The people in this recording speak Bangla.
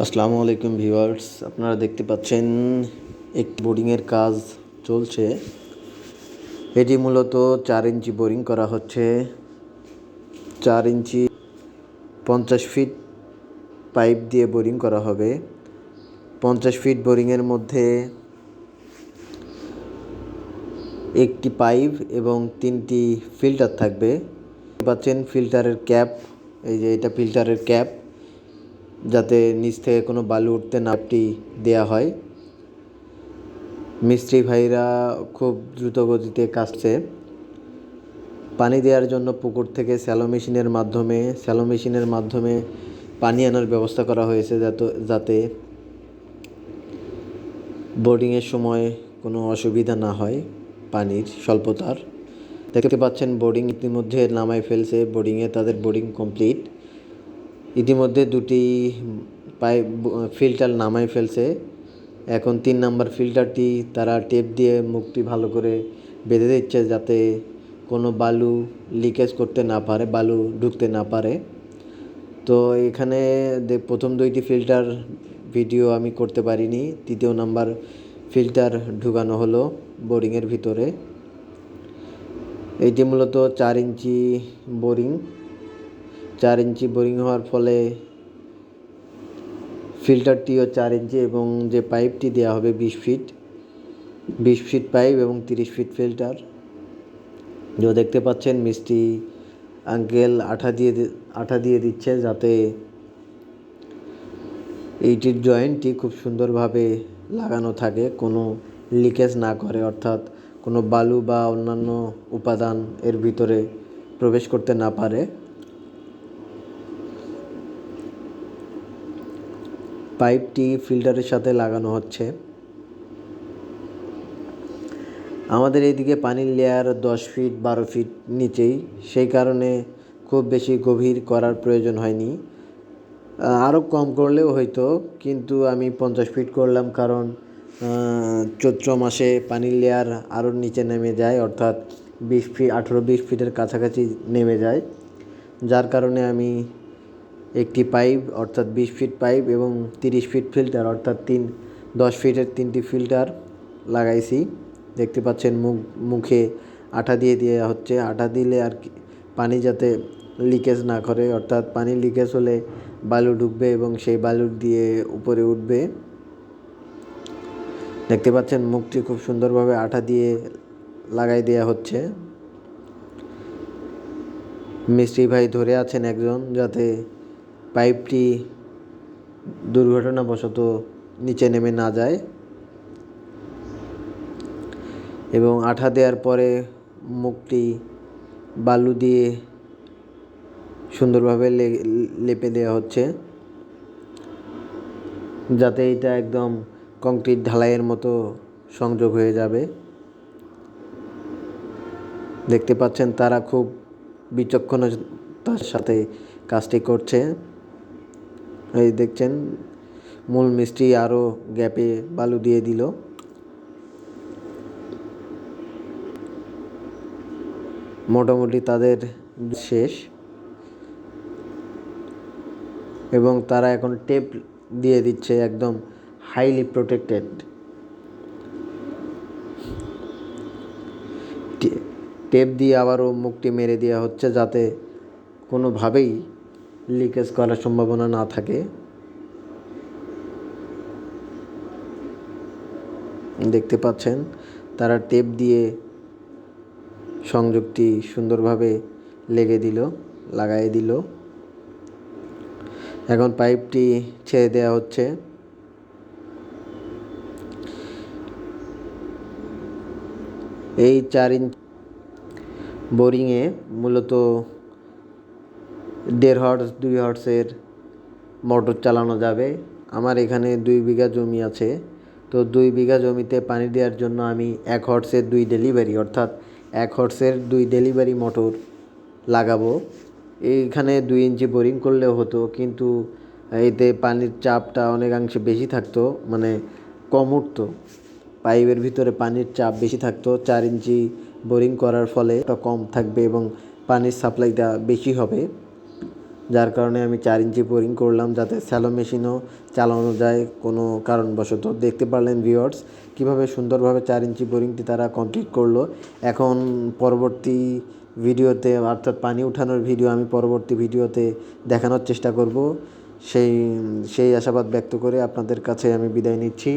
আসসালামু আলাইকুম ভিউয়ার্স, আপনারা দেখতে পাচ্ছেন একটি বোর্ডিংয়ের কাজ চলছে। এটি মূলত চার ইঞ্চি বোরিং করা হচ্ছে। চার ইঞ্চি পঞ্চাশ ফিট পাইপ দিয়ে বোরিং করা হবে। পঞ্চাশ ফিট বোরিংয়ের মধ্যে একটি পাইপ এবং তিনটি ফিল্টার থাকবে। পাচ্ছেন ফিল্টারের ক্যাপ, এই যে এটা ফিল্টারের ক্যাপ। যাতে নিচ থেকে কোনো বালু উঠতে নাপটি দেয়া হয়। মিস্ত্রি ভাইরা খুব দ্রুত গতিতে কাটছে। পানি দেওয়ার জন্য পুকুর থেকে স্যালো মেশিনের মাধ্যমে স্যালো মেশিনের মাধ্যমে পানি আনার ব্যবস্থা করা হয়েছে যাতে যাতে বোর্ডিংয়ের সময় কোনো অসুবিধা না হয় পানির স্বল্পতার। দেখতে পাচ্ছেন বোর্ডিং ইতিমধ্যে নামায় ফেলছে। বোর্ডিংয়ে তাদের বোর্ডিং কমপ্লিট ইতিমধ্যে দুটি পাইপ ফিল্টার নামায় ফেলছে। এখন তিন নাম্বার ফিল্টারটি তারা টেপ দিয়ে মুখটি ভালো করে বেঁধে দিচ্ছে যাতে কোনো বালু লিকেজ করতে না পারে, বালু ঢুকতে না পারে। তো এখানে প্রথম দুইটি ফিল্টার ভিডিও আমি করতে পারিনি, তৃতীয় নাম্বার ফিল্টার ঢুকানো হলো বোরিংয়ের ভিতরে। এইটি মূলত চার ইঞ্চি বোরিং। চার ইঞ্চি বোরিং হওয়ার ফলে ফিল্টারটিও চার ইঞ্চি এবং যে পাইপটি দেওয়া হবে বিশ ফিট বিশ ফিট পাইপ এবং তিরিশ ফিট ফিল্টার। যে দেখতে পাচ্ছেন মিষ্টি আঙ্কেল আঠা দিয়ে আঠা দিয়ে দিচ্ছে যাতে এইটির জয়েন্টটি খুব সুন্দরভাবে লাগানো থাকে, কোনো লিকেজ না করে। অর্থাৎ কোনো বালু বা অন্যান্য উপাদান এর ভিতরে প্রবেশ করতে না পারে। পাইপটি ফিল্টারের সাথে লাগানো হচ্ছে। আমাদের এইদিকে পানির লেয়ার দশ ফিট বারো ফিট নিচেই। সেই কারণে খুব বেশি গভীর করার প্রয়োজন হয়নি। আরও কম করলেও হয়তো, কিন্তু আমি পঞ্চাশ ফিট করলাম কারণ চৈত্র মাসে পানির লেয়ার আরও নিচে নেমে যায়, অর্থাৎ বিশ ফিট আঠেরো বিশ ফিটের কাছাকাছি নেমে যায়। যার কারণে আমি একটি পাইপ, অর্থাৎ বিশ ফিট পাইপ এবং তিরিশ ফিট ফিল্টার, অর্থাৎ তিন, দশ ফিটের তিনটি ফিল্টার লাগাইছি। দেখতে পাচ্ছেন মুখ, মুখে আঠা দিয়ে দেওয়া হচ্ছে। আঠা দিলে আর কি, পানি যাতে লিকেজ না করে, অর্থাৎ পানি লিকেজ হলে বালু ঢুকবে এবং সেই বালু দিয়ে উপরে উঠবে। দেখতে পাচ্ছেন মুখটি খুব সুন্দরভাবে আঠা দিয়ে লাগাই দেওয়া হচ্ছে। মিস্ত্রি ভাই ধরে আছেন একজন যাতে পাইপটি দুর্ঘটনাবশত নিচে নেমে না যায় এবং আঠা দেওয়ার পরে মুখটি বালু দিয়ে সুন্দরভাবে লেপে দেওয়া হচ্ছে, যাতে এটা একদম কংক্রিট ঢালাইয়ের মতো সংযোগ হয়ে যাবে। দেখতে পাচ্ছেন তারা খুব বিচক্ষণতার সাথে কাজটি করছে। এই দেখছেন, মূল মিষ্টি আরও গ্যাপে বালু দিয়ে দিল। মোটামুটি তাদের শেষ। এবং তারা এখন টেপ দিয়ে দিচ্ছে একদম হাইলি প্রোটেক্টেড টেপ দিয়ে আবারও মুখটি মেরে দেওয়া হচ্ছে যাতে কোনোভাবেই লিকেজ করার সম্ভাবনা না থাকে। দেখতে পাচ্ছেন, তারা টেপ দিয়ে সংযোগটি সুন্দরভাবে লেগে দিল, লাগাই দিল। এখন পাইপটি ছেড়ে দেওয়া হচ্ছে। এই চার ইঞ্চ বোরিংয়ে মূলত দেড় হর্স, দুই হর্সের মোটর চালানো যাবে। আমার এখানে দুই বিঘা জমি আছে। তো দুই বিঘা জমিতে পানি দেওয়ার জন্য আমি এক হর্সের দুই ডেলিভারি, অর্থাৎ এক হর্সের দুই ডেলিভারি মোটর লাগাবো। এইখানে দুই ইঞ্চি বোরিং করলেও হতো, কিন্তু এতে পানির চাপটা অনেকাংশে বেশি থাকতো মানে কম উঠতো। পাইপের ভিতরে পানির চাপ বেশি থাকতো, চার ইঞ্চি বোরিং করার ফলে কম থাকবে এবং পানির সাপ্লাইটা বেশি হবে। যার কারণে আমি চার ইঞ্চি বোরিং করলাম যাতে স্যালো মেশিনও চালানো যায় কোনো কারণবশত। দেখতে পারলেন ভিওর্স কীভাবে সুন্দরভাবে চার ইঞ্চি বোরিংটি তারা কমপ্লিট করল। এখন পরবর্তী ভিডিওতে, অর্থাৎ পানি উঠানোর ভিডিও আমি পরবর্তী ভিডিওতে দেখানোর চেষ্টা করব। সেই সেই আশাবাদ ব্যক্ত করে আপনাদের কাছে আমি বিদায় নিচ্ছি।